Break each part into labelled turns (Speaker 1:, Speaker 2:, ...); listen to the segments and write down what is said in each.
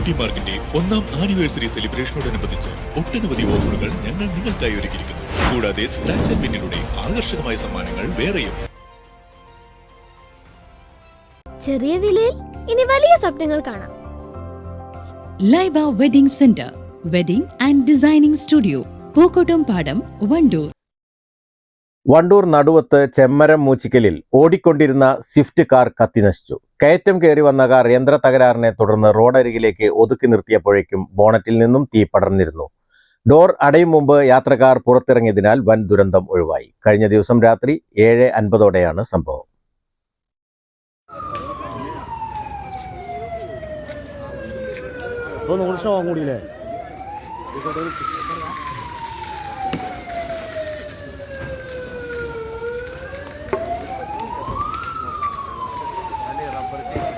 Speaker 1: Beauty മാർക്കിന്റെ ഒന്നാം anniversary സെലിബ്രേഷനോടനുബന്ധിച്ച് ഒട്ടനവധി ഓഫറുകൾ ഞങ്ങൾ നിങ്ങൾക്കായി ഒരുക്കിയിരിക്കുന്നു. കൂടാതെ സ്ക്രാച്ച് ആൻഡ് വിന്നിലൂടെ ആകർഷകമായ സമ്മാനങ്ങൾ വേറെയും.
Speaker 2: ചെറിയ വിലയിൽ ഇനി വലിയ സ്വപ്നങ്ങൾ കാണാം.
Speaker 3: Laiba wedding centre wedding and designing studio Pookkottumpadam Wandoor.
Speaker 4: Wandoor നടുവത്ത് ചെമ്മരം മൂച്ചിക്കലിൽ ഓടിക്കൊണ്ടിരുന്ന സ്വിഫ്റ്റ് കാർ കത്തിനശിച്ചു കയറ്റം കയറി വന്ന കാർ യന്ത്ര തകരാറിനെ തുടർന്ന് റോഡരികിലേക്ക് ഒതുക്കി നിർത്തിയപ്പോഴേക്കും ബോണറ്റിൽ നിന്നും തീ പടർന്നിരുന്നു. ഡോർ അടയും മുമ്പ് യാത്രക്കാർ പുറത്തിറങ്ങിയതിനാൽ വൻ ദുരന്തം ഒഴിവായി. കഴിഞ്ഞ ദിവസം രാത്രി ഏഴ് അൻപതോടെയാണ് സംഭവം.
Speaker 5: ഇപ്പോൾ ಪರ್ಟಿ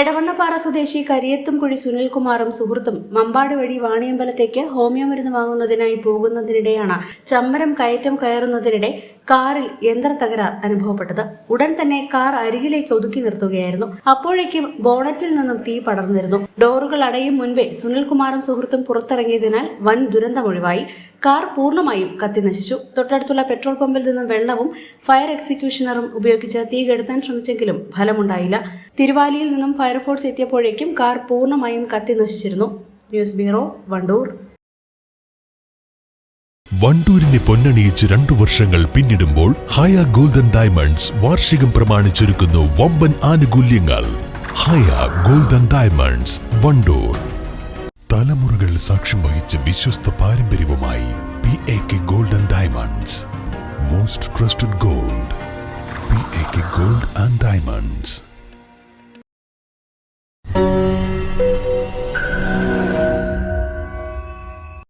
Speaker 6: എടവണ്ണപ്പാറ സ്വദേശി കരിയത്തുംകുഴി സുനിൽകുമാറും സുഹൃത്തും മമ്പാട് വഴി വാണിയമ്പലത്തേക്ക് ഹോമിയോ മരുന്ന് വാങ്ങുന്നതിനായി പോകുന്നതിനിടെയാണ് ചമ്മരം കയറ്റം കയറുന്നതിനിടെ കാറിൽ യന്ത്ര തകരാർ അനുഭവപ്പെട്ടത്. ഉടൻ തന്നെ കാർ അരികിലേക്ക് ഒതുക്കി നിർത്തുകയായിരുന്നു. അപ്പോഴേക്കും ബോണറ്റിൽ നിന്നും തീ പടർന്നിരുന്നു. ഡോറുകൾ അടയും മുൻപേ സുനിൽകുമാറും സുഹൃത്തും പുറത്തിറങ്ങിയതിനാൽ വൻ ദുരന്തമൊഴിവായി. കാർ പൂർണമായും കത്തിനശിച്ചു. തൊട്ടടുത്തുള്ള പെട്രോൾ പമ്പിൽ നിന്നും വെള്ളവും ഫയർ എക്സിക്യൂഷണറും ഉപയോഗിച്ച് തീ കെടുത്താൻ ശ്രമിച്ചെങ്കിലും ഫലമുണ്ടായില്ല. തിരുവാലിയിൽ നിന്നും ഫയർഫോഴ്സ് എത്തിയപ്പോഴേക്കും കാർ പൂർണമായും കത്തിനശിച്ചിരുന്നു. News bureau Wandoor.
Speaker 7: വണ്ടൂരിനെ പൊന്നണിയിച്ച് രണ്ടു വർഷങ്ങൾ പിന്നിടുമ്പോൾ ഹയ ഗോൾഡൻ ഡയമണ്ട്സ് വാർഷികം പ്രമാണിച്ചൊരുക്കുന്നു വമ്പൻ ആനുകൂല്യങ്ങൾ. Haya golden diamonds Wandoor. തലമുറകൾ സാക്ഷ്യം വഹിച്ച വിശ്വസ്ത പാരമ്പര്യവുമായി P A K golden diamonds most trusted gold P A K gold